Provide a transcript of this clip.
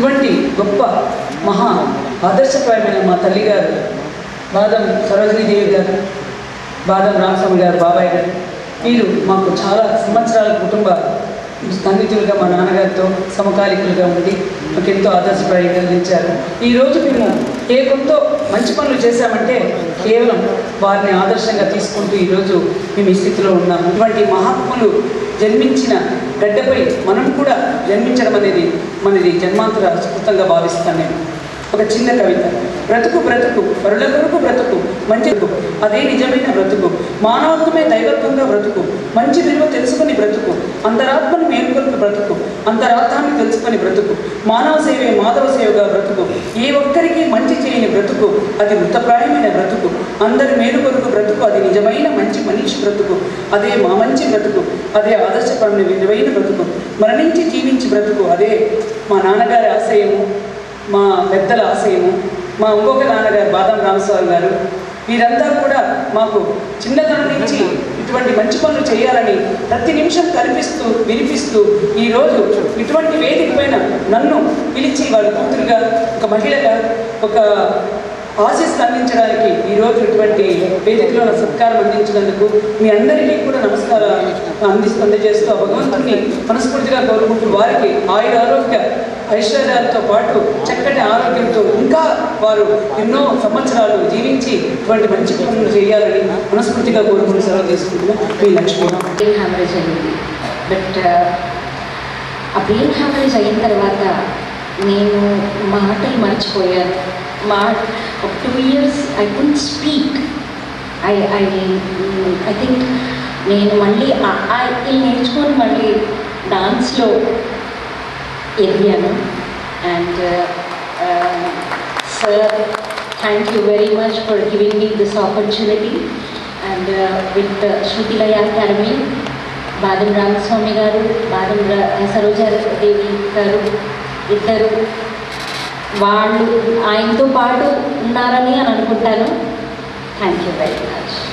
ఇటువంటి గొప్ప మహా ఆదర్శప్రాయమైన మా తల్లి గారు బాదం సరోజినీదేవి గారు బాదం రామస్వామి గారు బాబాయ్ గారు వీరు మాకు చాలా సంవత్సరాల కుటుంబ సన్నిధులుగా మా నాన్నగారితో సమకాలికులుగా ఉండి మాకు ఎంతో ఆదర్శప్రాయంగా నిలిచారు. ఈరోజు మేము ఏ కొంత మంచి పనులు చేశామంటే కేవలం వారిని ఆదర్శంగా తీసుకుంటూ ఈరోజు మేము ఈ స్థితిలో ఉన్నాము. ఇటువంటి మహాత్ములు జన్మించిన గడ్డపై మనం కూడా జన్మించడం అనేది మనది జన్మాంతర స్ఫూర్తంగా భావిస్తాను నేను. ఒక చిన్న కవిత. బ్రతుకు బ్రతుకు పరుల కొరకు బ్రతుకు మంచి అదే నిజమైన బ్రతుకు. మానవత్వమే దైవత్వంగా బ్రతుకు. మంచి విలువ తెలుసుకుని బ్రతుకు. అంతరాత్మను మేలుకొల్పి బ్రతుకు. అంతరార్థాన్ని తెలుసుకొని బ్రతుకు. మానవ సేవే మాధవ సేవగా బ్రతుకు. ఏ ఒక్కరికి మంచి చేయని బ్రతుకు. అది వృత్తప్రాయమైన బ్రతుకు. అందరి మేలు కొరకు బ్రతుకు. అది నిజమైన మంచి మనిషి బ్రతుకు. అదే మా మంచి బ్రతుకు. అదే ఆదర్శపరమైన నిజమైన బ్రతుకు. మరణించి జీవించి బ్రతుకు. అదే మా నాన్నగారి ఆశయము మా పెద్దల ఆశయము మా ఇంకొక నాన్నగారు బాదం రామస్వామి గారు. వీరంతా కూడా మాకు చిన్నతనం నుంచి ఇటువంటి మంచి పనులు చేయాలని ప్రతి నిమిషం కనిపిస్తూ వినిపిస్తూ ఈరోజు ఇటువంటి వేదిక పైన నన్ను పిలిచి వాళ్ళ కూతురుగా ఒక మహిళగా ఒక ఆశీస్సులు అందించడానికి ఈరోజు ఇటువంటి వేదికలో నా సత్కారం అందించినందుకు మీ అందరికీ కూడా నమస్కారం అంది అందజేస్తూ భగవంతుడిని భగవంతుని మనస్ఫూర్తిగా కోరుకుంటూ వారికి ఆయుర ఆరోగ్య ఐశ్వర్యాలతో పాటు చక్కటి ఆరోగ్యంతో ఇంకా వారు ఎన్నో సంవత్సరాలు జీవించి ఇటువంటి మంచి పనులు చేయాలని మనస్ఫూర్తిగా కోరుకుని సెలవు తీసుకుంటున్నాం. మీ లక్ష్మి. హ్యామరేజ్ బట్ ఆ బ్రెయిన్ హ్యామరేజ్ అయిన తర్వాత నేను మాటలు మర్చిపోయాను. మా ఒక two years I couldn't speak I I I think నేను మళ్ళీ ఆ- నేర్చుకొని మళ్ళీ డాన్స్లో ఎదిగాను. And sir thank you very much for giving me this opportunity and with Shrutilaya academy Badam Ramaswamy garu బాదం రా- సరోజాదేవి గారు ఇద్దరు. వాళ్ళు ఆయనతో పాటు ఉన్నారని అని అనుకుంటాను. Thank you very much